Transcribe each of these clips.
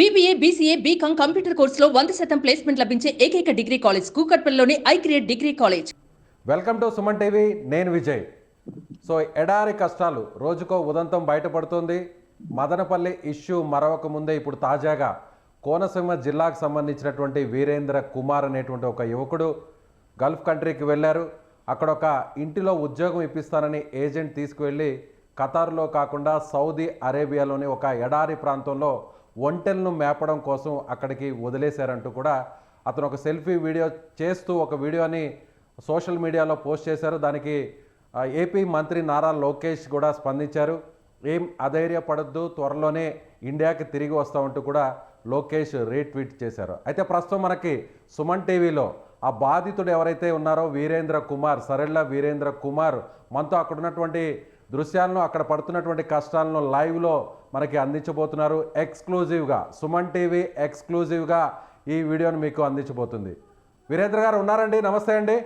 BBA BCA BCom computer కోర్సులో వంద శాతం ప్లేస్మెంట్ లభించే ఏకైక degree college కూకట్పల్లిలోని I create degree college welcome to Suman TV నేను విజయ్. సో ఎడారి కష్టాలు రోజుకో ఉదంతం బయటపడుతుంది. మదనపల్లి ఇష్యూ మరొక ముందే ఇప్పుడు తాజాగా కోనసీమ జిల్లాకు సంబంధించినటువంటి వీరేంద్ర కుమార్ అనేటువంటి ఒక యువకుడు గల్ఫ్ కంట్రీకి వెళ్ళారు. అక్కడ ఒక ఇంటిలో ఉద్యోగం ఇప్పిస్తానని ఏజెంట్ తీసుకువెళ్ళి ఖతార్లో కాకుండా సౌదీ అరేబియాలోని ఒక ఎడారి ప్రాంతంలో ఒంటెలను మేపడం కోసం అక్కడికి వదిలేశారంటూ కూడా అతను ఒక సెల్ఫీ వీడియో చేస్తూ ఒక వీడియోని సోషల్ మీడియాలో పోస్ట్ చేశారు. దానికి ఏపీ మంత్రి నారా లోకేష్ కూడా స్పందించారు. ఏం అధైర్యపడద్దు త్వరలోనే ఇండియాకి తిరిగి వస్తామంటూ కూడా లోకేష్ రీట్వీట్ చేశారు. అయితే ప్రస్తుతం మనకి సుమన్ టీవీలో ఆ బాధితుడు ఎవరైతే ఉన్నారో వీరేంద్ర కుమార్ సరెళ్ళ వీరేంద్ర కుమార్ మనతో అక్కడ ఉన్నటువంటి దృశ్యాలను అక్కడ పడుతున్నటువంటి కష్టాలను లైవ్లో మనకి అందించబోతున్నారు. ఎక్స్క్లూజివ్గా సుమన్ టీవీ ఎక్స్క్లూజివ్గా ఈ వీడియోని మీకు అందించబోతుంది. వీరేంద్ర గారు ఉన్నారండి? నమస్తే అండి.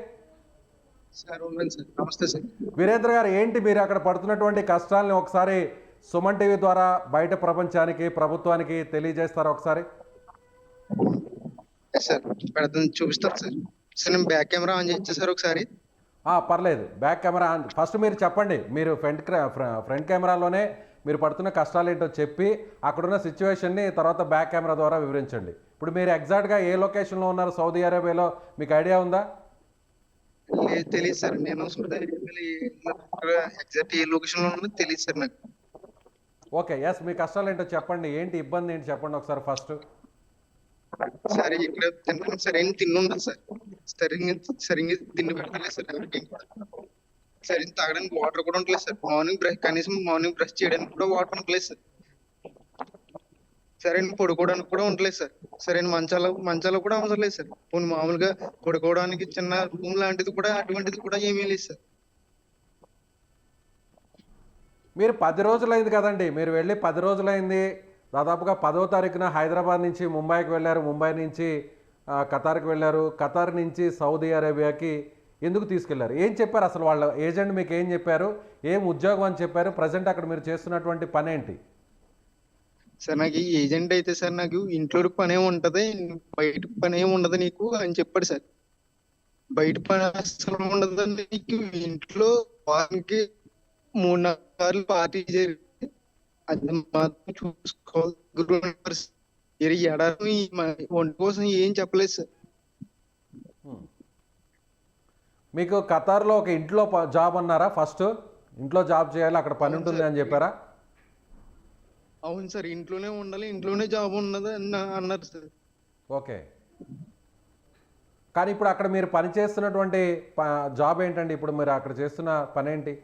నమస్తే సార్. వీరేంద్ర గారు ఏంటి మీరు అక్కడ పడుతున్నటువంటి కష్టాలని ఒకసారి సుమన్ టీవీ ద్వారా బయట ప్రపంచానికి ప్రభుత్వానికి తెలియజేస్తారా ఒకసారి? ఎస్ సార్ పెడతాను చూపిస్తారు సార్. సార్ నేను బ్యాక్ కెమెరా ఆన్ చేయొచ్చా సార్ ఒకసారి. పర్లేదు. బ్యాక్ కెమెరా ఫస్ట్ మీరు చెప్పండి. మీరు ఫ్రంట్ ఫ్రంట్ కెమెరాలోనే మీరు పడుతున్న కష్టాలు ఏంటో చెప్పి అక్కడున్న సిచ్యువేషన్ని తర్వాత బ్యాక్ కెమెరా ద్వారా వివరించండి. ఇప్పుడు మీరు ఎగ్జాక్ట్గా ఏ లొకేషన్లో ఉన్నారు? సౌదీ అరేబియాలో మీకు ఐడియా ఉందా? తెలియదు సార్. నేను ఎగ్జాక్ట్ ఏ లొకేషన్లో ఉన్నదో తెలియదు సార్ నాకు. ఓకే ఎస్ మీ కష్టాలు ఏంటో చెప్పండి. ఏంటి ఇబ్బంది ఏంటి చెప్పండి ఒకసారి ఫస్ట్ సార్ ఇక్కడ తిన్నాను. సరైన తిండి ఉండదు సార్? సరిగ్గా సరిగ్గా తిండి పెట్టలేదు సార్ ఎవరికి తాగడానికి వాటర్ కూడా ఉండలేదు సార్. మార్నింగ్ బ్రష్ కనీసం మార్నింగ్ బ్రష్ చేయడానికి కూడా వాటర్ ఉండలేదు సార్. సరైన పడుకోవడానికి కూడా ఉండలేదు సార్. సరైన మంచాలు మంచాలు కూడా అవసరం లేదు సార్. పోనీ మామూలుగా పడుకోవడానికి చిన్న రూమ్ లాంటిది కూడా అటువంటిది కూడా ఏమీ లేదు సార్. మీరు పది రోజులైంది కదండి. మీరు వెళ్ళి పది రోజులైంది. దాదాపుగా పదో తారీఖున హైదరాబాద్ నుంచి ముంబైకి వెళ్ళారు. ముంబై నుంచి ఖతార్కి వెళ్ళారు. ఖతార్ నుంచి సౌదీ అరేబియాకి ఎందుకు తీసుకెళ్ళారు? ఏం చెప్పారు అసలు వాళ్ళ ఏజెంట్ మీకు ఏం చెప్పారు? ఏం ఉద్యోగం అని చెప్పారు? ప్రజెంట్ అక్కడ మీరు చేస్తున్నటువంటి పని ఏంటి? సార్ నాకు ఈ ఏజెంట్ అయితే సార్ నాకు ఇంట్లో పని ఏమి ఉంటది. బయట పని ఏమి ఉండదు నీకు అని చెప్పాడు సార్. బయట పని అసలు ఉండదు. నీకు ఇంట్లో వారానికి మూడు నాలుగు సార్లు పార్టీ జరిగి అది మాత్రం చూసుకోవాలి ఒంటి కోసం ఏం చెప్పలేదు సార్ మీకు ఖతార్లో ఒక ఇంట్లో జాబ్ అన్నారా ఫస్ట్? ఇంట్లో జాబ్ చేయాలి అక్కడ పని ఉంటుంది అని చెప్పారా? అవును సార్ ఇంట్లోనే ఉండాలి ఇంట్లోనే జాబ్ ఉన్నది అన్న- అన్నారు సార్. ఓకే. కానీ ఇప్పుడు అక్కడ మీరు పని చేస్తున్నటువంటి జాబ్ ఏంటండి? ఇప్పుడు మీరు అక్కడ చేస్తున్న పని ఏంటి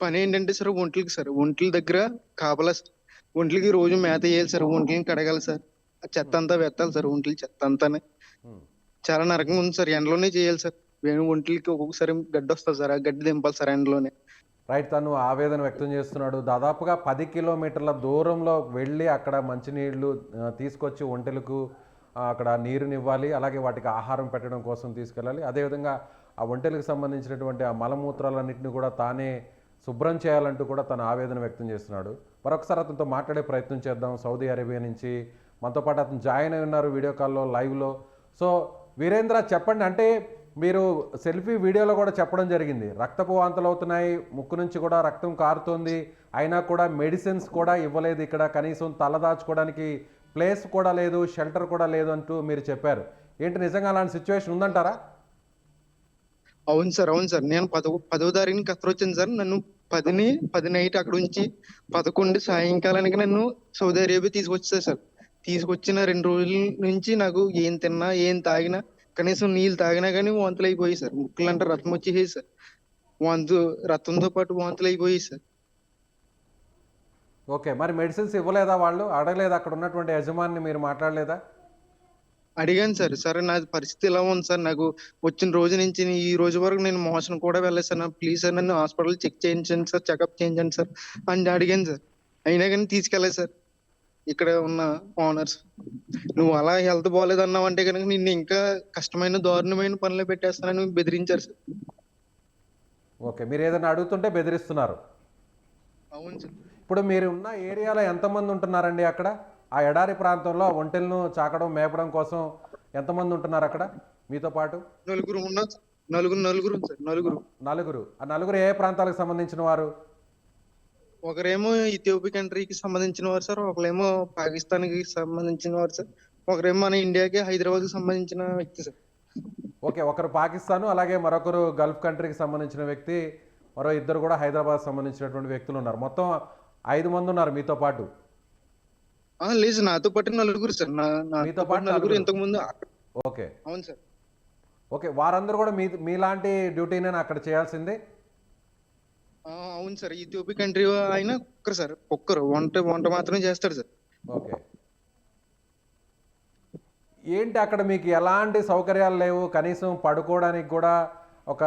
పని ఏంటంటే సార్ ఒంట్లకి సార్. ఒంట్ల దగ్గర కాపలా. ఒంట్లకి రోజు మేత వేయాలి సార్. ఒంట్లని కడగాలి సార్. ఆ చెత్త అంతా వెత్తాలి సార్ ఒంట్ల చెత్త అంతానే. చాలా నరకంగా ఉంది సార్. ఎండలోనే చేయాలి సార్. వేణు ఒంట్లకి ఒక్కొక్కసారి గడ్డి వస్తుంది సార్. ఆ గడ్డి దింపాలి సార్ ఎండలోనే. రైట్ తను ఆవేదన వ్యక్తం చేస్తున్నాడు. దాదాపుగా పది కిలోమీటర్ల దూరంలో వెళ్ళి అక్కడ మంచినీళ్ళు ఆ, తీసుకొచ్చి ఒంటెలకు అక్కడ నీరునివ్వాలి. అలాగే వాటికి ఆహారం పెట్టడం కోసం తీసుకెళ్ళాలి. అదేవిధంగా ఆ ఒంటెలకు సంబంధించినటువంటి ఆ మలమూత్రాలన్నింటినీ కూడా తానే శుభ్రం చేయాలంటూ కూడా తన ఆవేదన వ్యక్తం చేస్తున్నాడు. మరొకసారి అతనితో మాట్లాడే ప్రయత్నం చేద్దాం. సౌదీ అరేబియా నుంచి మనతో పాటు అతను జాయిన్ అయి ఉన్నారు వీడియో కాల్లో లైవ్లో. సో వీరేంద్ర చెప్పండి అంటే మీరు సెల్ఫీ వీడియోలో కూడా చెప్పడం జరిగింది. రక్తపు వాంతులు అవుతున్నాయి ముక్కు నుంచి కూడా రక్తం కారుతోంది అయినా కూడా మెడిసిన్స్ కూడా ఇవ్వలేదు ఇక్కడ. కనీసం తలదాచుకోవడానికి ప్లేస్ కూడా లేదు షెల్టర్ కూడా లేదు అంటూ మీరు చెప్పారు. ఏంటి నిజంగా అలాంటి సిచ్యువేషన్ ఉందంటారా? అవును సార్ అవును సార్. నేను పదవ పదవ తారీఖుని కత్తర్ వచ్చింది సార్. నన్ను పదిని పది నైట్ అక్కడ ఉంచి పదకొండు సాయంకాలానికి నన్ను సౌదీ అరేబియా తీసుకొచ్చా సార్. తీసుకొచ్చిన రెండు రోజుల నుంచి నాకు ఏం తిన్నా ఏం తాగినా కనీసం నీళ్ళు తాగినా కానీ వాంతులు అయిపోయాయి సార్. ముక్కులు అంటే రథం వచ్చేసాయి సార్. వాంతు రక్తంతో పాటు వాంతులు అయిపోయాయి సార్. ఓకే మరి మెడిసిన్స్ ఇవ్వలేదా వాళ్ళు? అడగలేదా? అక్కడ ఉన్నటువంటి యజమాని మీరు మాట్లాడలేదా? అడిగాను సార్ సరే నా పరిస్థితి ఎలా ఉంది సార్? నాకు వచ్చిన రోజు నుంచి ఈ రోజు వరకు నేను మోషన్ కూడా వెళ్ళలేదు సార్. ప్లీజ్ సార్ నన్ను హాస్పిటల్ చెక్ చేయించండి సార్ చెకప్ చేయించండి సార్ అని అడిగాను సార్. అయినా కానీ తీసుకెళ్ళలేదు సార్. ఇక్కడ ఉన్న ఓనర్స్ నువ్వు అలా హెల్త్ బాగాలేదు అన్నావు అంటే కనుక నిన్ను ఇంకా కష్టమైన దారుణమైన పనులు పెట్టేస్తానని బెదిరించారు సార్. ఓకే మీరు ఏదైనా అడుగుతుంటే బెదిరిస్తున్నారు. అవును సార్. ఇప్పుడు మీరు ఉన్న ఏరియాలో ఎంతమంది ఉంటున్నారండి అక్కడ? ఆ ఎడారి ప్రాంతంలో ఒంటెలను చాకడం మేపడం కోసం ఎంతమంది ఉంటున్నారు అక్కడ? మీతో పాటు? నలుగురు. నలుగురు నలుగురు సార్ నలుగురు. నలుగురు. ఆ నలుగురు ఏ ప్రాంతాలకు సంబంధించిన వారు? ఒకరేమో ఇథియోపియా కంట్రీకి సంబంధించిన వారు సార్ ఒకరేమో పాకిస్తాన్కి సంబంధించిన వారు సార్ ఒకరేమో మన ఇండియాకి హైదరాబాద్ సంబంధించిన వ్యక్తి సార్. ఓకే ఒకరు పాకిస్తాన్ అలాగే మరొకరు గల్ఫ్ కంట్రీకి సంబంధించిన వ్యక్తి మరో ఇద్దరు కూడా హైదరాబాద్ సంబంధించినటువంటి వ్యక్తులు ఉన్నారు. మొత్తం ఐదు మంది ఉన్నారు మీతో పాటు. లేదు సార్ నాతో పాటు నలుగురు సార్ మీతో పాటు నలుగురు. ఇంతకు ముందు ఓకే. అవును సార్. ఓకే వారందరూ కూడా మీ మీలాంటి డ్యూటీనే అక్కడ చేయాల్సిందే? అవును సార్ ఇథియోపియా కంట్రీ ఆయన ఒక్కరు సార్ ఒక్కరు వంట వంట మాత్రమే చేస్తాడు సార్. ఓకే. ఏంటి అక్కడ మీకు ఎలాంటి సౌకర్యాలు లేవు? కనీసం పడుకోవడానికి కూడా ఒక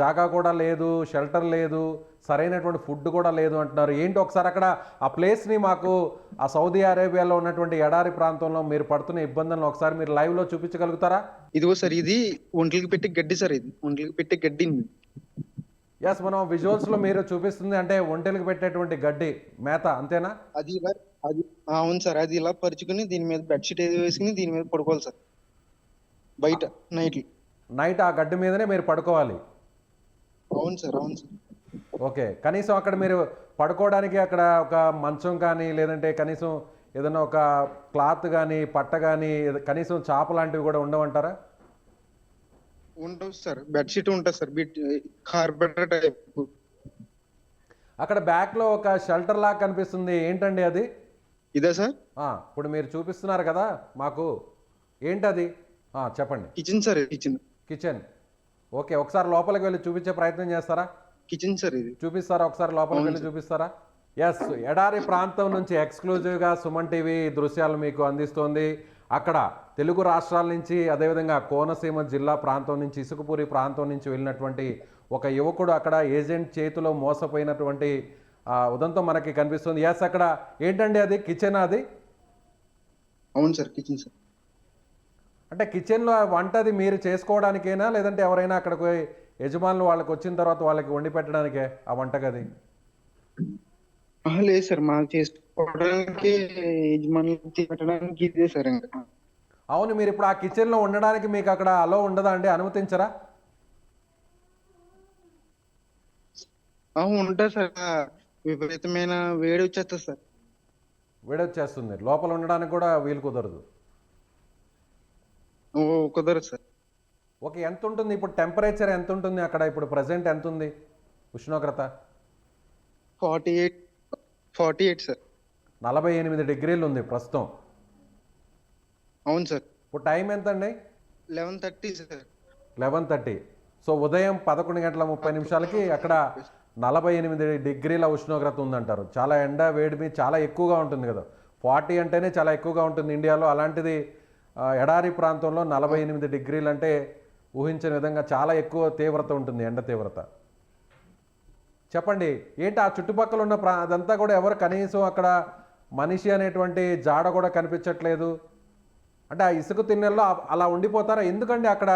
జాగా కూడా లేదు షెల్టర్ లేదు సరైనటువంటి ఫుడ్ కూడా లేదు అంటున్నారు. ఏంటి ఒకసారి అక్కడ ఆ ప్లేస్ని మాకు ఆ సౌదీ అరేబియాలో ఉన్నటువంటి ఎడారి ప్రాంతంలో మీరు పడుతున్న ఇబ్బందులను ఒకసారి మీరు లైవ్లో చూపించగలుగుతారా? ఇదిగో సార్ ఇది ఒంట్లకి పెట్టి గడ్డి సార్ ఇది. ఒంట్లకి పెట్టి గడ్డి ఎస్ మనం విజువల్స్లో మీరు చూపిస్తుంది అంటే ఒంటెలకు పెట్టేటువంటి గడ్డి మేత అంతేనా? అది అది అవును సార్ అది ఇలా పరుచుకుని దీని మీద బెడ్షీట్ ఏది వేసుకుని దీని మీద పడుకోవాలి సార్. బయట నైట్ నైట్ ఆ గడ్డి మీదనే మీరు పడుకోవాలి. అవును సార్ అవును సార్. ఓకే కనీసం అక్కడ మీరు పడుకోవడానికి అక్కడ ఒక మంచం కానీ లేదంటే కనీసం ఏదైనా ఒక క్లాత్ కానీ పట్ట కానీ కనీసం చాప లాంటివి కూడా ఉండవంటారా ఉండవు సార్ బెడ్షీట్ ఉంటుంది సార్ కార్పెటర్ టైప్. అక్కడ బ్యాక్లో ఒక షెల్టర్ లాగా కనిపిస్తుంది ఏంటండి అది? ఇదే సార్? ఇప్పుడు మీరు చూపిస్తున్నారు కదా మాకు. ఏంటది? చెప్పండి. Kitchen sir kitchen. Kitchen. Okay ఒకసారి లోపలికి వెళ్ళి చూపించే ప్రయత్నం చేస్తారా? కిచెన్ సార్ ఇది. చూపిస్తారా ఒకసారి లోపలికి వెళ్ళి చూపిస్తారా? ఎస్ ఎడారి ప్రాంతం నుంచి ఎక్స్క్లూజివ్గా సుమన్ టీవీ దృశ్యాలు మీకు అందిస్తోంది. అక్కడ తెలుగు రాష్ట్రాల నుంచి అదేవిధంగా కోనసీమ జిల్లా ప్రాంతం నుంచి ఇసుకపూరి ప్రాంతం నుంచి వెళ్ళినటువంటి ఒక యువకుడు అక్కడ ఏజెంట్ చేతిలో మోసపోయినటువంటి ఉదంతం మనకి కనిపిస్తుంది. ఎస్ అక్కడ ఏంటండి అది? కిచెన్ అది? అవును సార్ కిచెన్ సార్. అంటే కిచెన్లో వంటది మీరు చేసుకోవడానికేనా? లేదంటే ఎవరైనా అక్కడికి పోయి యజమానులు వాళ్ళకి వచ్చిన తర్వాత వాళ్ళకి వండి పెట్టడానికే ఆ వంటగది? లేదు సార్. మాకు చేసుకోవడానికి యజమానులు పెట్టడానికి ఇదే సార్ ఇంకా. అవును మీరు ఇప్పుడు ఆ కిచెన్లో ఉండడానికి మీకు అక్కడ అలో ఉండదా అండి? అనుమతించరా? ఉంటుంది సార్. విపరీతమైన వేడి వచ్చేస్తుంది సార్. వేడొచ్చేస్తుంది. లోపల ఉండడానికి కూడా వీలు కుదరదు. కుదరదు సార్. ఓకే ఎంత ఉంటుంది? ఇప్పుడు టెంపరేచర్ ఎంత ఉంటుంది అక్కడ? ఇప్పుడు ప్రజెంట్ ఎంత ఉంది? ఉష్ణోగ్రత? Forty eight forty eight sir. నలభై ఎనిమిది డిగ్రీలు ఉంది ప్రస్తుతం. అవును సార్. ఇప్పుడు టైం ఎంత అండి eleven thirty sir. Eleven thirty so ఉదయం పదకొండు గంటల ముప్పై నిమిషాలకి అక్కడ నలభై ఎనిమిది డిగ్రీల ఉష్ణోగ్రత ఉందంటారు. చాలా ఎండ వేడిమి చాలా ఎక్కువగా ఉంటుంది కదా. ఫార్టీ అంటేనే చాలా ఎక్కువగా ఉంటుంది ఇండియాలో. అలాంటిది ఎడారి ప్రాంతంలో నలభై ఎనిమిది డిగ్రీలు అంటే ఊహించని విధంగా చాలా ఎక్కువ తీవ్రత ఉంటుంది ఎండ తీవ్రత. చెప్పండి ఏంటి ఆ చుట్టుపక్కల ఉన్న ప్రా అదంతా కూడా ఎవరు కనీసం అక్కడ మనిషి అనేటువంటి జాడ కూడా కనిపించట్లేదు? అంటే ఆ ఇసుక తిన్నెల్లో అలా ఉండిపోతారా? ఎందుకండి అక్కడ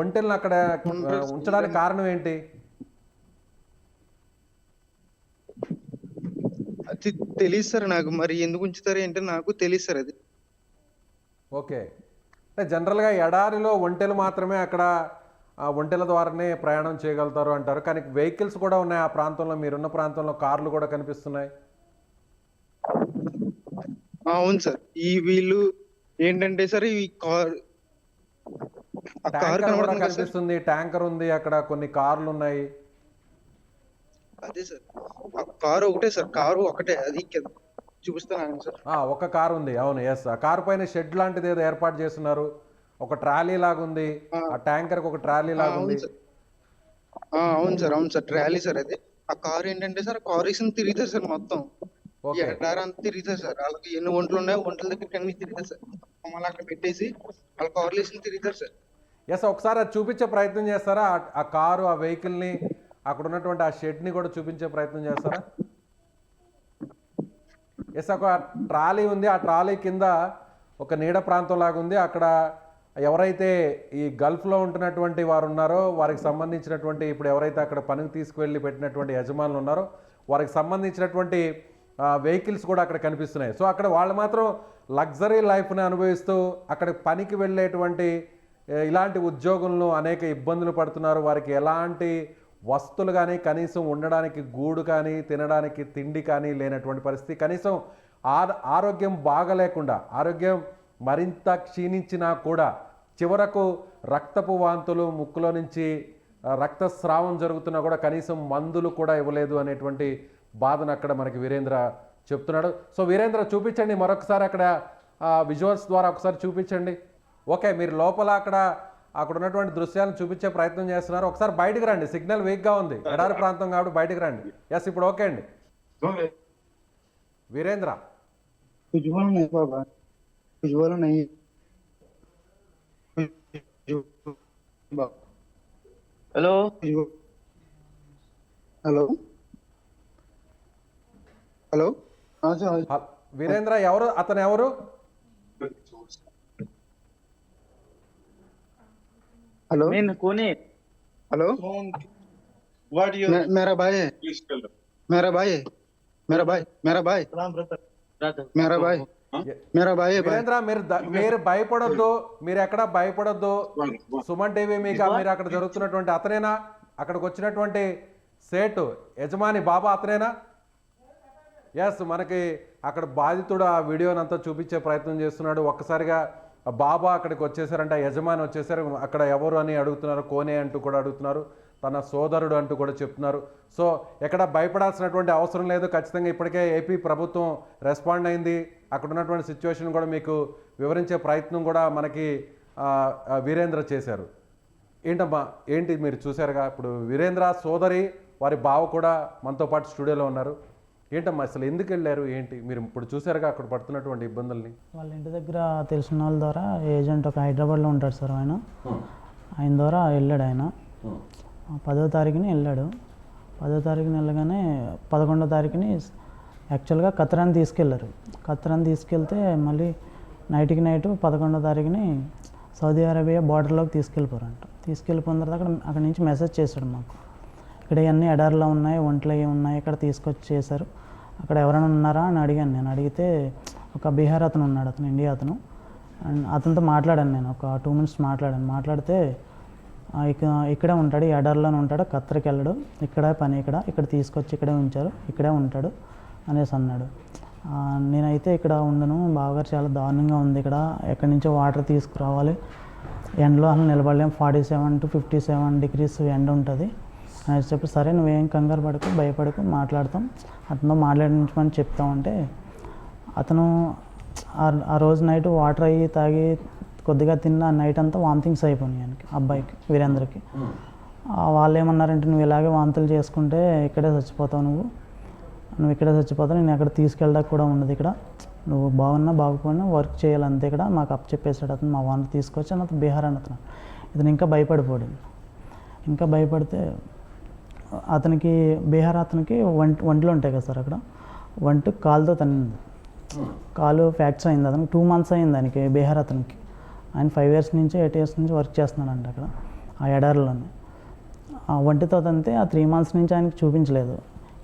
ఒంటెలను అక్కడ ఉంచడానికి కారణం ఏంటి? అది తెలియదు సార్ నాకు మరి ఎందుకు ఉంచుతారు ఏంటో నాకు తెలియదు సార్ అది. ఓకే. అంటే జనరల్గా ఎడారిలో ఒంటెలు మాత్రమే అక్కడ ఆ ఒంటెల ద్వారానే ప్రయాణం చేయగలుగుతారు అంటారు. కానీ వెహికల్స్ కూడా ఉన్నాయి ఆ ప్రాంతంలో. మీరున్న ప్రాంతంలో కార్లు కూడా కనిపిస్తున్నాయి. అవును సార్. ఈ వీళ్ళు ఏంటంటే సార్ ఈ కార్ కార్ కనిపిస్తుంది. ట్యాంకర్ ఉంది. అక్కడ కొన్ని కార్లు ఉన్నాయి. అదే సార్. కారు ఒకటే సార్. కారు ఒకటే. అది చూపిస్తాను సార్. ఒక కారు ఉంది. అవును ఎస్ ఆ కారు పైన షెడ్ లాంటిది ఏదో ఏర్పాటు చేస్తున్నారు. ఒక ట్రాలీ లాగా ఉంది. ఆ. ట్యాంకర్కి ఒక ట్రాలీ లాగా ఉంది. అవును సార్. అవును సార్ అవును సార్. ట్రాలీ సార్ అది. ఆ కారు ఏంటంటే సార్ కారు వేసిన తిరుగుతారు సార్ మొత్తం. ఎడారి అంతా తిరుగుతారు సార్. వాళ్ళకి ఎన్ని ఒంట్లు ఉన్నాయో ఒంట్ల అన్ని తిరుగుతారు సార్. మళ్ళీ అక్కడ పెట్టేసి వాళ్ళ కార్లు వేసిన తిరుగుతారు సార్. ఎస్ ఒకసారి అది చూపించే ప్రయత్నం చేస్తారా? ఆ- కారు ఆ వెహికల్ని అక్కడ ఉన్నటువంటి ఆ షెడ్ని కూడా చూపించే ప్రయత్నం చేస్తారా? ఎస్ ఒక ట్రాలీ ఉంది. ఆ ట్రాలీ కింద ఒక నీడ ప్రాంతం లాగా ఉంది. అక్కడ ఎవరైతే ఈ గల్ఫ్లో ఉంటున్నటువంటి వారు ఉన్నారో వారికి సంబంధించినటువంటి ఇప్పుడు ఎవరైతే అక్కడ పనికి తీసుకువెళ్ళి పెట్టినటువంటి యజమానులు ఉన్నారో వారికి సంబంధించినటువంటి వెహికల్స్ కూడా అక్కడ కనిపిస్తున్నాయి. సో అక్కడ వాళ్ళు మాత్రం లగ్జరీ లైఫ్ని అనుభవిస్తూ అక్కడ పనికి వెళ్ళేటువంటి ఇలాంటి ఉద్యోగులను అనేక ఇబ్బందులు పడుతున్నారు. వారికి ఎలాంటి వస్తువులు కానీ కనీసం ఉండడానికి గూడు కానీ తినడానికి తిండి కానీ లేనటువంటి పరిస్థితి. కనీసం ఆ- ఆరోగ్యం బాగలేకుండా ఆరోగ్యం మరింత క్షీణించినా కూడా చివరకు రక్తపు వాంతులు ముక్కులో నుంచి రక్తస్రావం జరుగుతున్నా కూడా కనీసం మందులు కూడా ఇవ్వలేదు అనేటువంటి బాధను అక్కడ మనకి వీరేంద్ర చెప్తున్నాడు. సో వీరేంద్ర చూపించండి మరొకసారి అక్కడ విజువల్స్ ద్వారా ఒకసారి చూపించండి. ఓకే మీరు లోపల అక్కడ అక్కడ ఉన్నటువంటి దృశ్యాలను చూపించే ప్రయత్నం చేస్తున్నారు. ఒకసారి బయటకు రండి. సిగ్నల్ వీక్గా ఉంది. ఎడారి ప్రాంతం కాబట్టి బయటకు రండి. ఎస్ ఇప్పుడు ఓకే అండి. Virendra. Hello hello hello Virendra ఎవరు? అతను ఎవరు? हेलो मैं कौन है हेलो What you मे- मेरा भाई है please tell them. मेरा भाई है मेरा भाई मेरा भाई राधा मेरा भाई मेरा भाई है भाई వీరేంద్ర మీరు ద- మీరు భయపడొద్దు మీరు ఎక్కడ భయపడొద్దు One, one. సుమన్ టీవీ మీకు మీరు అక్కడ జరుగుతున్నటువంటి అతనేనా అక్కడికి వచ్చినటువంటి సేటు యజమాని బాబా అతనేనా ఎస్ మనకి అక్కడ బాధితుడు ఆ వీడియోని అంతా చూపించే ప్రయత్నం చేస్తున్నాడు ఒక్కసారిగా ఆ బాబా అక్కడికి వచ్చేసారంటే ఆ యజమాని వచ్చేసారు. అక్కడ ఎవరు అని అడుగుతున్నారు కోనే అంటూ కూడా అడుగుతున్నారు తన సోదరుడు అంటూ కూడా చెప్తున్నారు. సో ఎక్కడ భయపడాల్సినటువంటి అవసరం లేదు. ఖచ్చితంగా ఇప్పటికే ఏపీ ప్రభుత్వం రెస్పాండ్ అయింది. అక్కడ ఉన్నటువంటి సిచ్యువేషన్ కూడా మీకు వివరించే ప్రయత్నం కూడా మనకి వీరేంద్ర చేశారు. ఏంటమ్మా ఏంటి మీరు చూశారుగా? ఇప్పుడు వీరేంద్ర సోదరి వారి బావ కూడా మనతో పాటు స్టూడియోలో ఉన్నారు. ఏంటమ్మా అసలు ఎందుకు వెళ్ళారు? ఏంటి? మీరు ఇప్పుడు చూశారుగా అక్కడ పడుతున్నటువంటి ఇబ్బందుల్ని? వాళ్ళ ఇంటి దగ్గర తెలిసిన వాళ్ళ ద్వారా ఏజెంట్ ఒక హైదరాబాద్లో ఉంటాడు సార్ ఆయన. ఆయన ద్వారా వెళ్ళాడు ఆయన. పదో తారీఖుని వెళ్ళాడు. పదో తారీఖుని వెళ్ళగానే పదకొండో తారీఖుని యాక్చువల్గా కత్రాన్ని తీసుకెళ్ళారు. కత్రాన్ని తీసుకెళ్తే మళ్ళీ నైట్కి నైట్ పదకొండో తారీఖుని సౌదీ అరేబియా బార్డర్లోకి తీసుకెళ్ళిపోరంట. తీసుకెళ్ళిపోయిన తర్వాత అక్కడ అక్కడ నుంచి మెసేజ్ చేశాడు మాకు. ఇక్కడ ఇవన్నీ ఎడారిలో ఉన్నాయి ఒంట్లో ఏమి ఉన్నాయి ఇక్కడ తీసుకొచ్చి చేశారు అక్కడ ఎవరైనా ఉన్నారా అని అడిగాను నేను. అడిగితే ఒక బీహార్ అతను ఉన్నాడు అతను ఇండియా అతను. అండ్ అతనితో మాట్లాడాను నేను ఒక టూ మినిట్స్ మాట్లాడాను. మాట్లాడితే ఇక ఇక్కడే ఉంటాడు ఈ ఉంటాడు ఖత్తర్కి వెళ్ళడు. ఇక్కడే పని ఇక్కడ ఇక్కడ తీసుకొచ్చి ఇక్కడే ఉంచారు ఇక్కడే ఉంటాడు అనేసి అన్నాడు. నేనైతే ఇక్కడ ఉండను బావగారు చాలా దారుణంగా ఉంది ఇక్కడ. ఎక్కడి నుంచో వాటర్ తీసుకురావాలి. ఎండలో అసలు నిలబడలేం. Forty seven to fifty seven degrees ఎండ ఉంటుంది. అని చెప్పి సరే నువ్వేం కంగారు పడకు భయపడకు మాట్లాడతాం. అతనితో మాట్లాడించమని చెప్తా ఉంటే అతను ఆ- ఆ రోజు నైట్ వాటర్ అయ్యి తాగి కొద్దిగా తిన్న నైట్ అంతా వామిటింగ్స్ అయిపోయినాయి ఆయనకి అబ్బాయికి వీరేంద్రకి. వాళ్ళు ఏమన్నారంటే నువ్వు ఇలాగే వాంతులు చేసుకుంటే ఇక్కడే చచ్చిపోతావు నువ్వు. నువ్వు ఇక్కడే చచ్చిపోతావు నేను ఎక్కడ తీసుకెళ్ళడానికి కూడా ఉండదు ఇక్కడ. నువ్వు బాగున్నా బాగుపోయినా వర్క్ చేయాలి అంతే ఇక్కడ. మాకు అప్ చెప్పేసాడు అతను మా వాడిని తీసుకొచ్చి అతను బీహార్ అని అతను. ఇతను ఇంకా భయపడిపోయాడు ఇంకా భయపడితే అతనికి బీహార్ అతనికి వంట వంటలు ఉంటాయి కదా సార్ అక్కడ. వంట కాలుతో తన్నింది కాలు ఫ్రాక్చర్ అయింది అతనికి. టూ మంత్స్ అయింది దానికి బీహార్ అతనికి. ఆయన ఫైవ్ ఇయర్స్ నుంచి ఎయిట్ ఇయర్స్ నుంచి వర్క్ చేస్తున్నాడంట అక్కడ ఆ ఎడారిలోనే. ఆ వంటితో తంతే ఆ త్రీ మంత్స్ నుంచి ఆయనకి చూపించలేదు.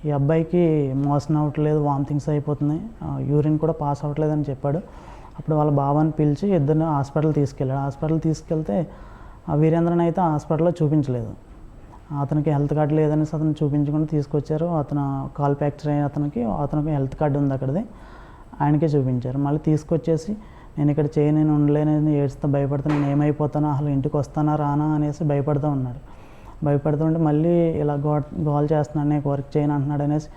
ఈ అబ్బాయికి మోషన్ అవ్వట్లేదు వామిటింగ్స్ అయిపోతున్నాయి. యూరిన్ కూడా పాస్ అవ్వట్లేదు అని చెప్పాడు. అప్పుడు వాళ్ళ బాబాని పిలిచి ఇద్దరిని హాస్పిటల్ తీసుకెళ్ళాడు. హాస్పిటల్ తీసుకెళ్తే ఆ వీరేంద్రని అయితే హాస్పిటల్లో చూపించలేదు. అతనికి హెల్త్ కార్డు లేదనేసి అతను చూపించకుండా తీసుకొచ్చారు. అతను కాల్ ఫ్రాక్చర్ అయిన అతనికి అతనికి హెల్త్ కార్డు ఉంది అక్కడిది. ఆయనకే చూపించారు. మళ్ళీ తీసుకొచ్చేసి నేను ఇక్కడ చేయి నేను ఉండలేనని ఏడుస్తూ భయపడుతూ నేను ఏమైపోతానో అసలు ఇంటికి వస్తానా రానా అనేసి భయపడుతూ ఉన్నాడు భయపడుతుంటే మళ్ళీ ఇలా గో గోల్ చేస్తున్నాను నేను వర్క్ చేయను అంటున్నాడు అనేసి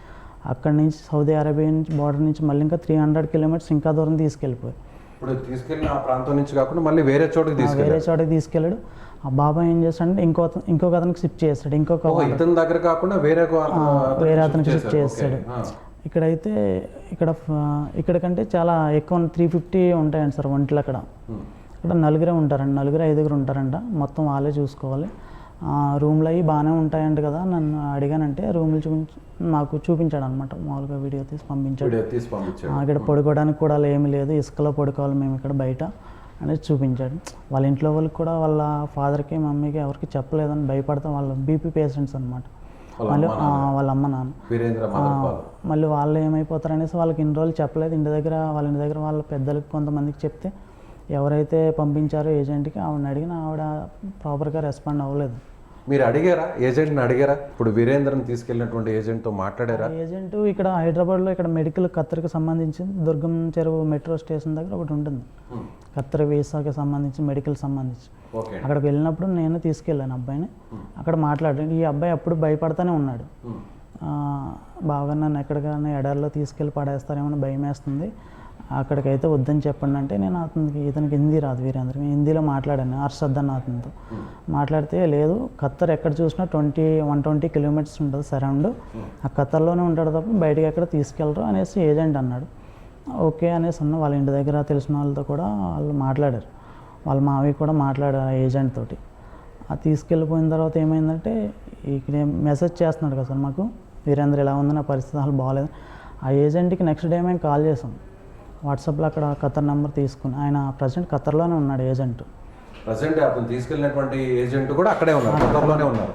అక్కడి నుంచి సౌదీ అరేబియా నుంచి బార్డర్ నుంచి మళ్ళీ ఇంకా త్రీ హండ్రెడ్ కిలోమీటర్స్ ఇంకా దూరం తీసుకెళ్ళిపోయి ఇప్పుడు తీసుకెళ్ళిన ఆ ప్రాంతం నుంచి కాకుండా మళ్ళీ వేరే చోటుకి వేరే చోటకి తీసుకెళ్ళాడు. ఆ బాబాయ్ ఏం చేస్తాడంటే ఇంకో ఇంకొక అతనికి షిఫ్ట్ చేస్తాడు. ఇంకొక ఇతని దగ్గర కాకుండా వేరే వేరే అతనికి షిఫ్ట్. చేస్తాడు. ఇక్కడైతే ఇక్కడ ఫ- ఇక్కడికంటే చాలా ఎక్కువ త్రీ ఫిఫ్టీ ఉంటాయండి సార్ ఒంట్లు అక్కడ. ఇక్కడ నలుగురే ఉంటారండి. నలుగురు ఐదుగురు ఉంటారంట. మొత్తం వాళ్ళే చూసుకోవాలి. ఆ, రూమ్లు అవి బాగానే ఉంటాయంట కదా. నన్ను అడిగానంటే రూమ్లు చూపించి నాకు చూపించాడు అనమాట మామూలుగా వీడియో తీసి పంపించాడు. ఇక్కడ పడుకోవడానికి కూడా ఏమీ లేదు. ఇసుకలో పడుకోవాలి మేము ఇక్కడ బయట. అనేది చూపించాడు. వాళ్ళ ఇంట్లో వాళ్ళకి కూడా వాళ్ళ ఫాదర్కి మమ్మీకి ఎవరికి చెప్పలేదని భయపడతాం వాళ్ళ బీపీ పేషెంట్స్ అనమాట మళ్ళీ. వాళ్ళ అమ్మ నాన్న. మళ్ళీ వాళ్ళు ఏమైపోతారు అనేసి వాళ్ళకి ఇన్ని రోజులు చెప్పలేదు. ఇంటి దగ్గర వాళ్ళ ఇంటి దగ్గర వాళ్ళ పెద్దలకు కొంతమందికి చెప్తే ఎవరైతే పంపించారో ఏజెంట్కి ఆవిడని అడిగిన ఆవిడ ప్రాపర్గా రెస్పాండ్ అవ్వలేదు. మీరు అడిగారా? ఏజెంట్ని అడిగారా? ఇప్పుడు వీరేంద్రని తీసుకెళ్ళినటువంటి ఏజెంట్తో మాట్లాడారా? ఏజెంట్ ఇక్కడ హైదరాబాద్లో ఇక్కడ మెడికల్ కత్తెరకు సంబంధించి దుర్గం చెరువు మెట్రో స్టేషన్ దగ్గర ఒకటి ఉంటుంది. కత్తెర వీసాకి సంబంధించి మెడికల్ సంబంధించి. అక్కడికి వెళ్ళినప్పుడు నేను తీసుకెళ్ళాను అబ్బాయిని. అక్కడ మాట్లాడాను. ఈ అబ్బాయి అప్పుడు భయపడతానే ఉన్నాడు. బాగా నన్ను ఎక్కడికైనా ఎడారిలో తీసుకెళ్ళి పడేస్తారేమో భయం వేస్తుంది అక్కడికైతే వద్దని చెప్పండి అంటే నేను అతనికి ఇతనికి హిందీ రాదు వీరేంద్రకి హిందీలో మాట్లాడాను హర్షద్ అతనితో. మాట్లాడితే లేదు ఖత్తర్ ఎక్కడ చూసినా ట్వంటీ వన్ ట్వంటీ కిలోమీటర్స్ ఉంటుంది సరౌండ్. ఆ ఖత్తర్లోనే ఉంటాడు తప్ప బయటికి ఎక్కడ తీసుకెళ్ళరు అనేసి ఏజెంట్ అన్నాడు. ఓకే అనేసి అన్న వాళ్ళ ఇంటి దగ్గర తెలిసిన వాళ్ళతో కూడా వాళ్ళు మాట్లాడారు. వాళ్ళ మావి కూడా మాట్లాడారు ఆ ఏజెంట్ తోటి. ఆ తీసుకెళ్ళిపోయిన తర్వాత ఏమైందంటే ఇక్కడ మెసేజ్ చేస్తున్నాడు కదా సార్ మాకు వీరేంద్ర ఇలా ఉంది నా పరిస్థితి అసలు బాగాలేదు. ఆ ఏజెంట్కి నెక్స్ట్ డే మేము కాల్ చేసాం. వాట్సాప్లో అక్కడ ఖత్తర్ నెంబర్ తీసుకుని ఆయన ప్రజెంట్ ఖత్తర్లోనే ఉన్నాడు ఏజెంట్. ప్రజెంట్ అతను తీసుకెళ్ళినటువంటి ఏజెంట్ కూడా అక్కడే ఉన్నారు ఖత్తర్లోనే ఉన్నారు.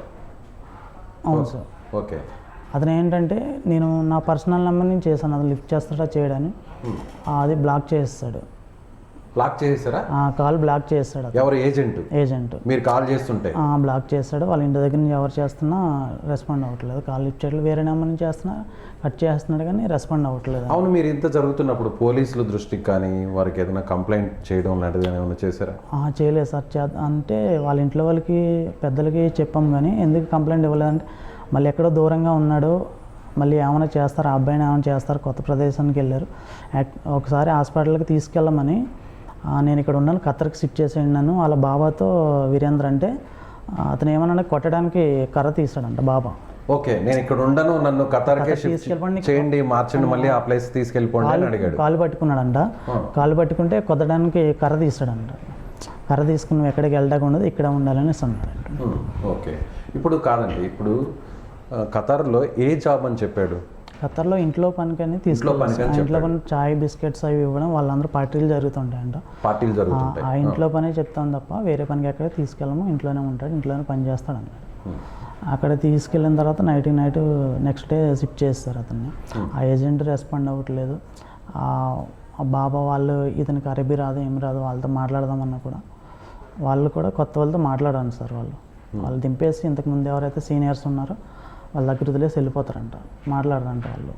అవును సార్. ఓకే. అతను ఏంటంటే నేను నా పర్సనల్ నెంబర్ నుంచి చేశాను అది లిఫ్ట్ చేస్తాడా చేయడని అది బ్లాక్ చేస్తాడు. బ్లాక్ చేసేసారా? ఆ కాల్ బ్లాక్ చేస్తాడు ఎవరు? ఏజెంట్ ఏజెంట్ మీరు కాల్ చేస్తుంటే? బ్లాక్ చేస్తాడు. వాళ్ళ ఇంటి దగ్గర నుంచి ఎవరు చేస్తున్నా రెస్పాండ్ అవ్వట్లేదు. కాల్ చేయట్లేదు వేరే నెంబర్ నుంచి చేస్తున్నా కట్ చేస్తున్నాడు కానీ రెస్పాండ్ అవ్వట్లేదు. అవును మీరు ఇంత జరుగుతున్నప్పుడు పోలీసుల దృష్టికి కానీ వారికి ఏదైనా కంప్లైంట్ చేయడం లాంటిది ఏమైనా చేశారా? చేయలేదు సార్. చే అంటే వాళ్ళ ఇంట్లో వాళ్ళకి పెద్దలకి చెప్పాం కానీ ఎందుకు కంప్లైంట్ ఇవ్వలేదంటే మళ్ళీ ఎక్కడో దూరంగా ఉన్నాడు. మళ్ళీ ఏమైనా చేస్తారు? ఆ అబ్బాయిని ఏమైనా చేస్తారు? కొత్త ప్రదేశానికి వెళ్ళారు. ఒకసారి హాస్పిటల్కి తీసుకెళ్ళమని నేను ఇక్కడ ఉన్నాను ఖత్తర్కి షిఫ్ట్ చేసేయండి నన్ను వాళ్ళ బాబాతో వీరేంద్ర అంటే అతను ఏమన్నా కొట్టడానికి కర్ర తీసాడంట బాబా. ఓకే నేను ఇక్కడ ఉండను నన్ను ఖతార్కే తీసుకెళ్ళిపోండి. చేయండి మార్చండి మళ్ళీ ఆ ప్లేస్ తీసుకెళ్ళిపోండి అని అడిగాడు. కాలు పట్టుకున్నాడంట. కాలు పట్టుకుంటే కొద్దడానికి కర్ర తీస్తాడంట. కర్ర తీసుకుని నువ్వు ఎక్కడికి వెళ్ళడానికి ఉండదు ఇక్కడ ఉండాలని అన్నాడంట. Um, okay. ఇప్పుడు కాదండి ఇప్పుడు ఖతార్లో ఏ జాబ్ అని చెప్పాడు? ఖత్తర్లో ఇంట్లో పనికని తీసుకెళ్ళి ఇంట్లో పని చాయ్ బిస్కెట్స్ అవి ఇవ్వడం వాళ్ళందరూ పార్టీలు జరుగుతుంటాయంట. పార్టీలు ఆ- జరుగుతుంటాయి. ఆ ఇంట్లో పనే చెప్తాం తప్ప వేరే పనికి ఎక్కడ తీసుకెళ్ళము ఇంట్లోనే ఉంటాడు ఇంట్లోనే పని చేస్తాడు అన్నాడు. అక్కడ తీసుకెళ్ళిన తర్వాత night night next day shift చేస్తారు అతన్ని. ఆ ఏజెంట్ రెస్పాండ్ అవ్వట్లేదు. ఆ బాబా వాళ్ళు ఇతనికి అరబీ రాదు ఏం రాదు వాళ్ళతో మాట్లాడదామన్నా కూడా. వాళ్ళు కూడా కొత్త వాళ్ళతో మాట్లాడాను సార్ వాళ్ళు. వాళ్ళు దింపేసి ఇంతకుముందు ఎవరైతే సీనియర్స్ ఉన్నారో వాళ్ళ దగ్గర వదిలేసి వెళ్ళిపోతారంట మాట్లాడరంట వాళ్ళు.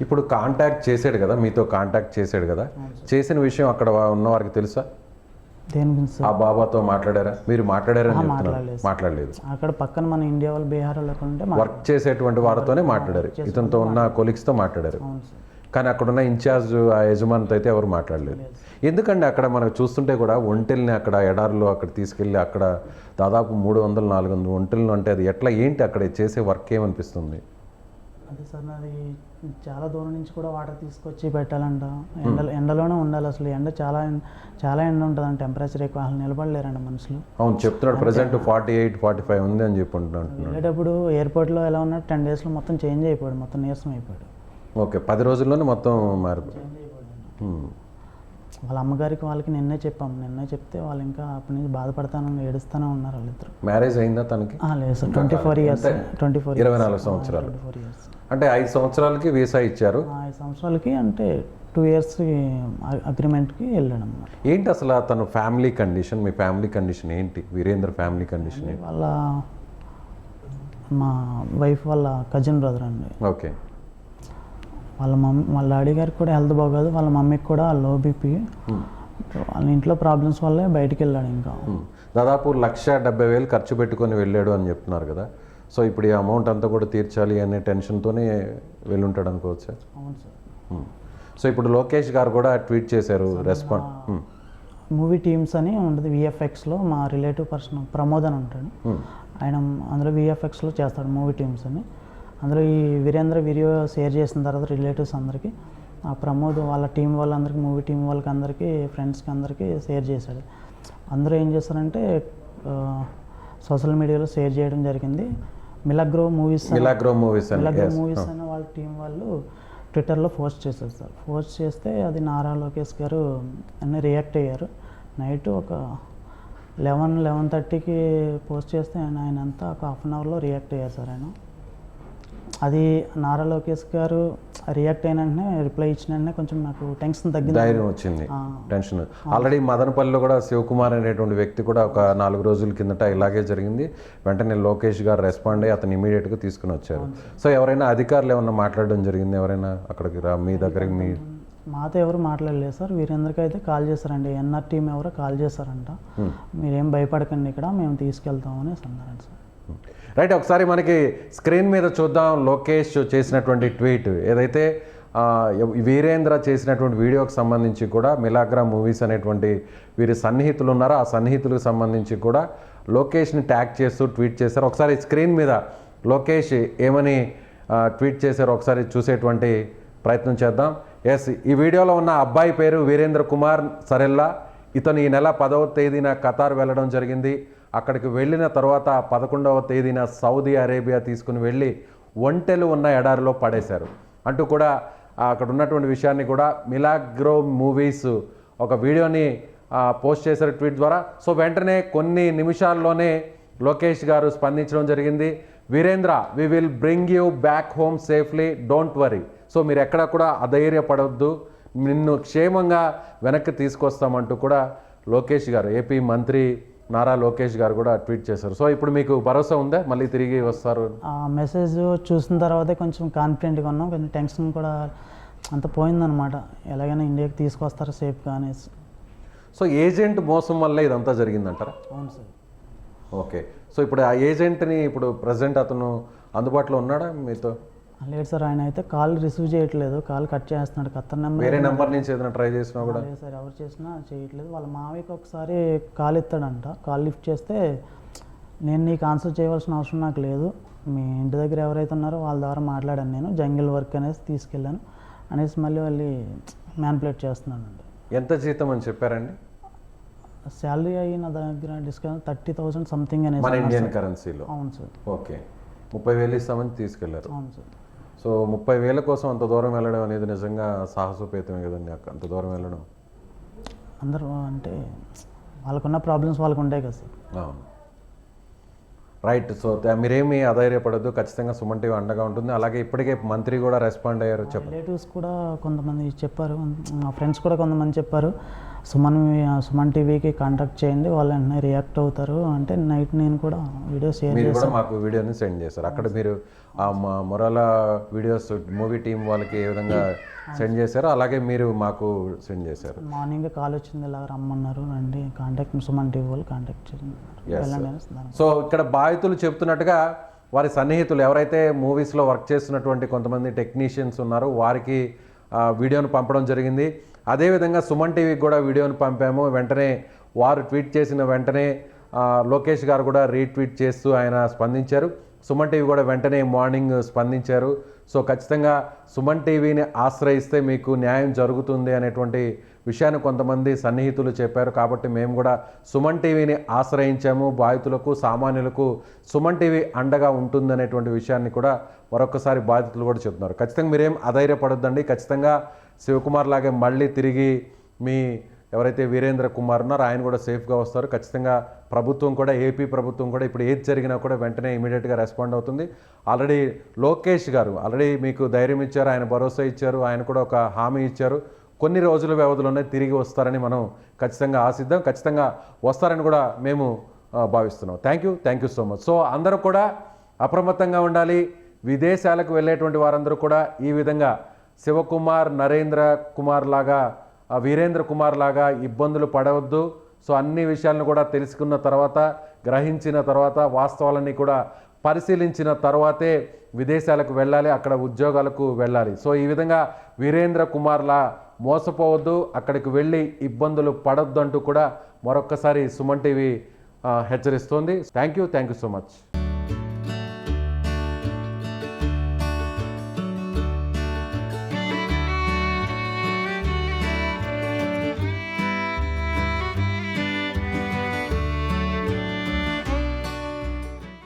ఇప్పుడు కాంటాక్ట్ చేసాడు కదా మీతో కాంటాక్ట్ చేసాడు కదా చేసిన విషయం అక్కడ ఉన్న వారికి తెలుసా? దేని గురించి సార్? ఆ బాబాతో మాట్లాడారా? మీరు మాట్లాడారని చెప్తున్నారు. మాట్లాడలేదు. మాట్లాడలేదు. అక్కడ పక్కన మన ఇండియా వాళ్ళు బీహార్ వాళ్ళు వర్క్ చేసేటువంటి వారితోనే మాట్లాడారు. ఇతనితో ఉన్న కొలీగ్స్తో మాట్లాడారు. కానీ అక్కడ ఉన్న ఇన్ఛార్జ్ ఆ యజమానితో అయితే ఎవరు మాట్లాడలేదు. ఎందుకంటే అక్కడ మనకు చూస్తుంటే కూడా ఒంటెల్ని అక్కడ ఎడారిలో అక్కడ తీసుకెళ్ళి అక్కడ దాదాపు మూడు వందలు నాలుగు వందలు ఒంటెలను అంటే అది ఎట్లా ఏంటి అక్కడ చేసే వర్క్ ఏమనిపిస్తుంది? అదే సార్ నాది చాలా దూరం నుంచి కూడా వాటర్ తీసుకొచ్చి పెట్టాలంట. ఎండలో ఎండలోనే ఉండాలి అసలు. ఎండ చాలా చాలా ఎండ ఉంటుందంట. టెంపరేచర్ ఎక్కువ అసలు నిలబడలేరంట మనుషులు. అవును చెప్తున్నాడు present forty eight forty five ఉంది అని చెప్పి అంటున్నాడు వెళ్ళేటప్పుడు ఎయిర్పోర్ట్లో ఎలా ఉన్నాడు టెన్ డేస్లో మొత్తం చేంజ్ అయిపోయాడు మొత్తం నీరసం అయిపోయాడు. ఓకే పది రోజుల్లోనే మొత్తం హ్మ్. వాళ్ళ అమ్మగారికి వాళ్ళకి నిన్నే చెప్పాం. నిన్నే చెప్తే వాళ్ళు ఇంకా అప్పటి నుంచి బాధపడతాను ఏడుస్తూనే ఉన్నారు వాళ్ళిద్దరు. మ్యారేజ్ అయిందా తనకి? లేదు sir. Twenty four years twenty four ఇరవై నాలుగు సంవత్సరాలు. ట్వంటీ ఫోర్ ఇయర్స్ అంటే ఐదు సంవత్సరాలకి వీసా ఇచ్చారు. ఐదు సంవత్సరాలకి అంటే టూ ఇయర్స్ అగ్రిమెంట్కి వెళ్ళాడు అనమాట ఏంటి అసలు తన ఫ్యామిలీ కండిషన్ మీ ఫ్యామిలీ కండిషన్ ఏంటి? వీరేంద్ర ఫ్యామిలీ కండిషన్ వాళ్ళ మా వైఫ్ వాళ్ళ కజిన్ బ్రదర్ అండి. ఓకే. వాళ్ళ మమ్మీ వాళ్ళ డాడీ గారికి కూడా హెల్త్ బాగోదు వాళ్ళ మమ్మీకి కూడా లో బీపీ వాళ్ళ ఇంట్లో ప్రాబ్లమ్స్ వల్లే బయటికి వెళ్ళాడు ఇంకా ఉమ్. దాదాపు లక్ష డెబ్బై వేలు ఖర్చు పెట్టుకొని వెళ్ళాడు అని చెప్తున్నారు కదా సో ఇప్పుడు ఈ అమౌంట్ అంతా కూడా తీర్చాలి అనే టెన్షన్తోనే వెళ్ళుంటాడు అనుకోవచ్చా అవును సార్ ఉమ్. సో ఇప్పుడు లోకేష్ గారు కూడా ట్వీట్ చేశారు రెస్పాండ్. మూవీ టీమ్స్ అని ఉంటుంది విఎఫ్ఎక్స్లో మా రిలేటివ్ పర్సన్ ప్రమోద్ అని ఉంటాడు. ఆయన అందులో విఎఫ్ఎక్స్లో చేస్తాడు మూవీ టీమ్స్ అని అందులో ఈ వీరేంద్ర వీడియో షేర్ చేసిన తర్వాత రిలేటివ్స్ అందరికీ ఆ ప్రమోద్ వాళ్ళ టీం వాళ్ళందరికీ మూవీ టీం వాళ్ళకి అందరికీ ఫ్రెండ్స్కి అందరికీ షేర్ చేశాడు. అందరూ ఏం చేస్తారంటే సోషల్ మీడియాలో షేర్ చేయడం జరిగింది. Milagro Movies Milagro Movies Milagro. Movies అని వాళ్ళ టీం వాళ్ళు ట్విట్టర్లో పోస్ట్ చేశారు సార్. పోస్ట్ చేస్తే అది నారా లోకేష్ గారు అన్నీ రియాక్ట్ అయ్యారు. నైట్ ఒక లెవెన్ లెవెన్ థర్టీకి పోస్ట్ చేస్తే ఆయన ఆయన అంతా ఒక హాఫ్ అన్ అవర్లో రియాక్ట్ అయ్యారు సార్ ఆయన. అది నారా లోకేష్ గారు రియాక్ట్ అయిన వెంటనే రిప్లై ఇచ్చిన వెంటనే కొంచెం నాకు టెన్షన్ తగ్గింది ధైర్యం వచ్చింది. టెన్షన్. ఆల్రెడీ మదనపల్లిలో కూడా శివకుమార్ అనేటువంటి వ్యక్తి కూడా ఒక నాలుగు రోజుల కిందట ఇలాగే జరిగింది. వెంటనే లోకేష్ గారు రెస్పాండ్ అయ్యి అతను ఇమీడియట్గా తీసుకుని వచ్చారు. సో ఎవరైనా అధికారులు ఏమన్నా మాట్లాడడం జరిగింది ఎవరైనా అక్కడికి రా మీ దగ్గరికి మీ మాతో ఎవరు మాట్లాడలేదు సార్. వీరందరికీ అయితే కాల్ చేశారండి. ఎన్ఆర్ టీం ఎవరో కాల్ చేశారంట. మీరేం భయపడకండి ఇక్కడ మేము తీసుకెళ్తామని అన్నారండి సార్. రైట్ ఒకసారి మనకి స్క్రీన్ మీద చూద్దాం లోకేష్ చేసినటువంటి ట్వీట్. ఏదైతే వీరేంద్ర చేసినటువంటి వీడియోకి సంబంధించి కూడా మిలాగ్రా మూవీస్ అనేటువంటి వీరి సన్నిహితులు ఉన్నారో. ఆ సన్నిహితులకు సంబంధించి కూడా లోకేష్ని ట్యాగ్ చేస్తూ ట్వీట్ చేశారు. ఒకసారి స్క్రీన్ మీద లోకేష్ ఏమని ట్వీట్ చేశారో ఒకసారి చూసేటువంటి ప్రయత్నం చేద్దాం. ఎస్ ఈ వీడియోలో ఉన్న అబ్బాయి పేరు వీరేంద్ర కుమార్ సరెల్లా. ఇతను ఈ నెల పదవ తేదీన ఖతార్ వెళ్ళడం జరిగింది. అక్కడికి వెళ్ళిన తర్వాత పదకొండవ తేదీన సౌదీ అరేబియా తీసుకుని వెళ్ళి ఒంటెలు ఉన్న ఎడారిలో పడేశారు. అంటూ కూడా అక్కడ ఉన్నటువంటి విషయాన్ని కూడా మిలాగ్రో మూవీస్ ఒక వీడియోని పోస్ట్ చేశారు ట్వీట్ ద్వారా. సో వెంటనే కొన్ని నిమిషాల్లోనే లోకేష్ గారు స్పందించడం జరిగింది. Virendra we will bring you back home safely don't worry so మీరు ఎక్కడ కూడా అధైర్యపడవద్దు నిన్ను క్షేమంగా వెనక్కి తీసుకొస్తామంటూ కూడా లోకేష్ గారు ఏపీ మంత్రి నారా లోకేష్ గారు కూడా ట్వీట్ చేశారు. సో ఇప్పుడు మీకు భరోసా ఉందా? మళ్ళీ తిరిగి వస్తారు. ఆ మెసేజ్ చూసిన తర్వాతే కొంచెం కాన్ఫిడెంట్గా ఉన్నాం. కొంచెం టెన్షన్ కూడా అంత పోయిందనమాట ఎలాగైనా ఇండియాకి తీసుకొస్తారు సేఫ్గా అనేసి. సో ఏజెంట్ మోసం వల్లే ఇదంతా జరిగిందంటారా? అవును సార్. ఓకే. సో ఇప్పుడు ఆ ఏజెంట్ని ఇప్పుడు ప్రజెంట్ అతను అందుబాటులో ఉన్నాడా మీతో? లేదు సార్ ఆయన అయితే కాల్ రిసీవ్ చేయట్లేదు. కాల్ కట్ చేస్తున్నాడు. కత్తర్ నెంబర్ వేరే నెంబర్ నుంచి ఏదైనా ట్రై చేసినా కూడా. లేదు సార్ ఎవరు చేసినా చేయట్లేదు. వాళ్ళ మామయ్యకి ఒకసారి కాల్ ఎత్తాడంట కాల్ లిఫ్ట్ చేస్తే నేను నీకు ఆన్సర్ చేయవలసిన అవసరం నాకు లేదు. మీ ఇంటి దగ్గర ఎవరైతే ఉన్నారో వాళ్ళ ద్వారా మాట్లాడాను నేను. జంగిల్ వర్క్ అనేసి తీసుకెళ్ళాను. అనేసి మళ్ళీ వాళ్ళు మ్యాన్పులేట్ చేస్తున్నానండి ఎంత జీతం అని చెప్పారండి? శాలరీ అయ్యి నా దగ్గర డిస్కౌంట్ థర్టీ థౌసండ్ సంథింగ్ మన అన్నారు ఇండియన్. కరెన్సీలో. అవును సార్. ఓకే. ముప్పై వేలు ఇస్తామని తీసుకెళ్ళారు. అవును సార్. సో ముప్పై వేల కోసం అంత దూరం వెళ్ళడం అనేది నిజంగా సాహసోపేతమే కదండి అక్క- అంత దూరం వెళ్ళడం. అందరూ అంటే వాళ్ళకున్న ప్రాబ్లమ్స్ వాళ్ళకు ఉంటాయి కదా సార్. అవును. రైట్ సో మీరేమీ అధైర్యపడద్దు ఖచ్చితంగా సుమన్ టీవీ అండగా ఉంటుంది. అలాగే ఇప్పటికే మంత్రి కూడా రెస్పాండ్ అయ్యారు చెప్పండి. రిలేటివ్స్ కూడా కొంతమంది చెప్పారు మా ఫ్రెండ్స్ కూడా కొంతమంది చెప్పారు. సుమన్ సుమన్ టీవీకి కాంటాక్ట్ చేయండి వాళ్ళు వెంటనే రియాక్ట్ అవుతారు. అంటే నైట్ నేను కూడా వీడియో షేర్ చేశాను మాకు వీడియోని సెండ్ చేశారు అక్కడ మీరు ఆ మొరాల వీడియోస్ మూవీ టీం వాళ్ళకి ఏ విధంగా సెండ్ చేశారో అలాగే మీరు మాకు సెండ్ చేశారు. మార్నింగ్ కాల్ వచ్చింది ఇలా రమ్మన్నారు రండి కాంటాక్ట్ సుమన్ టీవీ వాళ్ళు కాంటాక్ట్ చేయండి. సో ఇక్కడ బాధితులు చెప్తున్నట్టుగా వారి సన్నిహితులు ఎవరైతే మూవీస్లో వర్క్ చేస్తున్నటువంటి కొంతమంది టెక్నీషియన్స్ ఉన్నారో వారికి వీడియోను పంపడం జరిగింది. అదేవిధంగా సుమన్ టీవీకి కూడా వీడియోను పంపాము. వెంటనే వారు ట్వీట్ చేసిన వెంటనే లోకేష్ గారు కూడా రీట్వీట్ చేస్తూ ఆయన స్పందించారు. సుమన్ టీవీ కూడా వెంటనే మార్నింగ్ స్పందించారు. సో ఖచ్చితంగా సుమన్ టీవీని ఆశ్రయిస్తే మీకు న్యాయం జరుగుతుంది అనేటువంటి విషయాన్ని కొంతమంది సన్నిహితులు చెప్పారు. కాబట్టి మేము కూడా సుమన్ టీవీని ఆశ్రయించాము. బాధితులకు సామాన్యులకు సుమన్ టీవీ అండగా ఉంటుందనేటువంటి విషయాన్ని కూడా మరొకసారి బాధితులు కూడా చెప్తున్నారు ఖచ్చితంగా మీరేం అధైర్యపడొద్దండి. ఖచ్చితంగా శివకుమార్ లాగే మళ్ళీ తిరిగి మీ ఎవరైతే వీరేంద్ర కుమార్ ఉన్నారో ఆయన కూడా సేఫ్గా వస్తారు. ఖచ్చితంగా ప్రభుత్వం కూడా ఏపీ ప్రభుత్వం కూడా ఇప్పుడు ఏది జరిగినా కూడా వెంటనే ఇమీడియట్గా రెస్పాండ్ అవుతుంది. ఆల్రెడీ లోకేష్ గారు ఆల్రెడీ మీకు ధైర్యం ఇచ్చారు ఆయన భరోసా ఇచ్చారు ఆయన కూడా ఒక హామీ ఇచ్చారు. కొన్ని రోజుల వ్యవధిలోనే తిరిగి వస్తారని మనం ఖచ్చితంగా ఆశిద్దాం. ఖచ్చితంగా వస్తారని కూడా మేము భావిస్తున్నాం. Thank you thank you so much so అందరూ కూడా అప్రమత్తంగా ఉండాలి. విదేశాలకు వెళ్ళేటువంటి వారందరూ కూడా ఈ విధంగా శివకుమార్ నరేంద్ర కుమార్ లాగా వీరేంద్ర కుమార్ లాగా ఇబ్బందులు పడవద్దు. సో అన్ని విషయాలను కూడా తెలుసుకున్న తర్వాత గ్రహించిన తర్వాత వాస్తవాలన్నీ కూడా పరిశీలించిన తర్వాతే విదేశాలకు వెళ్ళాలి అక్కడ ఉద్యోగాలకు వెళ్ళాలి. సో ఈ విధంగా వీరేంద్ర కుమార్లా మోసపోవద్దు అక్కడికి వెళ్ళి ఇబ్బందులు పడొద్దు అంటూ కూడా మరొక్కసారి Suman TV హెచ్చరిస్తోంది. Thank you thank you so much.